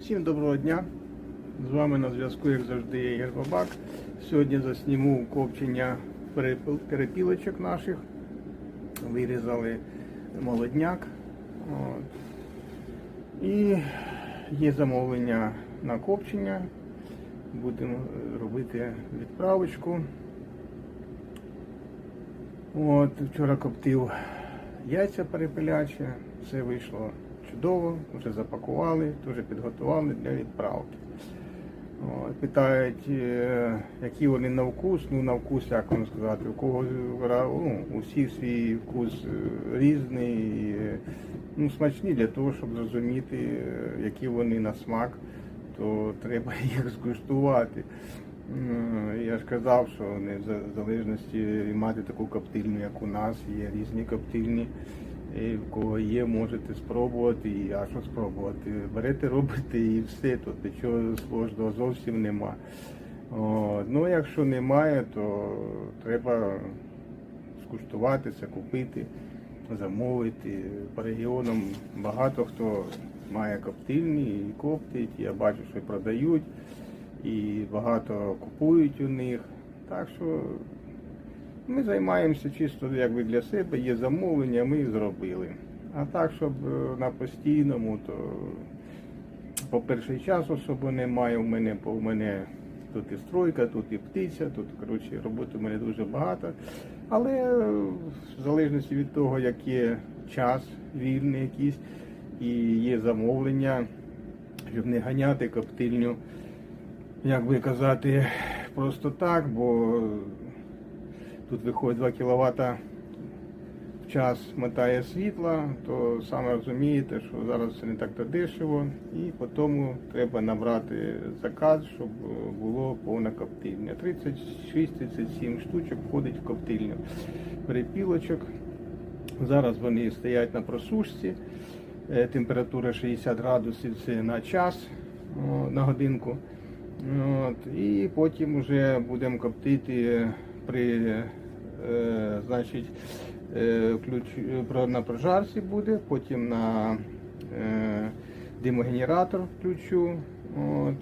Всім доброго дня. З вами на зв'язку, як завжди, я Ігор Бабак. Сьогодні засніму копчення перепілочок наших. Вирізали молодняк. От. І є замовлення на копчення. Будемо робити відправочку. От, вчора коптив яйця перепилячі, все вийшло чудово, вже запакували, вже підготували для відправки. Питають, е, які вони на вкус, ну на вкус, як вам сказати, у кого ну, у всіх свій вкус е, різний, е, ну, смачні для того, щоб зрозуміти, які вони на смак, то треба їх скуштувати. Я ж казав, що не в залежності мати таку коптильню, як у нас, є різні коптильні. І в кого є, можете спробувати, і а що спробувати? Берете, робите і все, тут нічого сложного зовсім нема. От. Ну, якщо немає, то треба скуштувати це, купити, замовити. По регіонам багато хто має коптильні і коптить, я бачу, що продають, і багато купують у них. Так що ми займаємося чисто якби для себе, є замовлення, ми їх зробили. А так, щоб е, на постійному, то по перший час особо немає. У мене бо у мене тут і стройка, тут і птиця, тут коротше роботи у мене дуже багато. Але е, в залежності від того, як є час вільний якийсь і є замовлення, щоб не ганяти коптильню, як би казати, просто так, бо тут виходить 2 кВт в час мотає світла, то саме розумієте, що зараз це не так то дешево, і по тому треба набрати заказ, щоб було повна коптильня. 36-37 штучок входить в коптильню перепілочок. Зараз вони стоять на просушці. Е, Температура 60 градусів це на час, на годинку. От, і потім вже будемо коптити при е, значить, е, ключ, на прожарці буде, потім на е, димогенератор включу. От,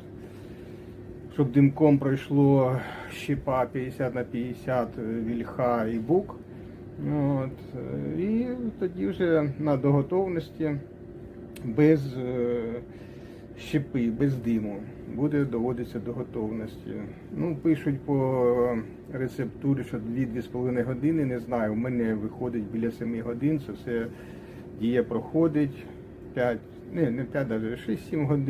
щоб димком пройшло щепа 50 на 50 вільха і бук. От, е, і тоді вже на доготовності без е, щепи, без диму буде доводитися до готовності. Ну, пишуть по рецептурі, що 2-2,5 години, не знаю, у мене виходить біля 7 годин, це все дія проходить 5, не, не 5, навіть 6-7 годин.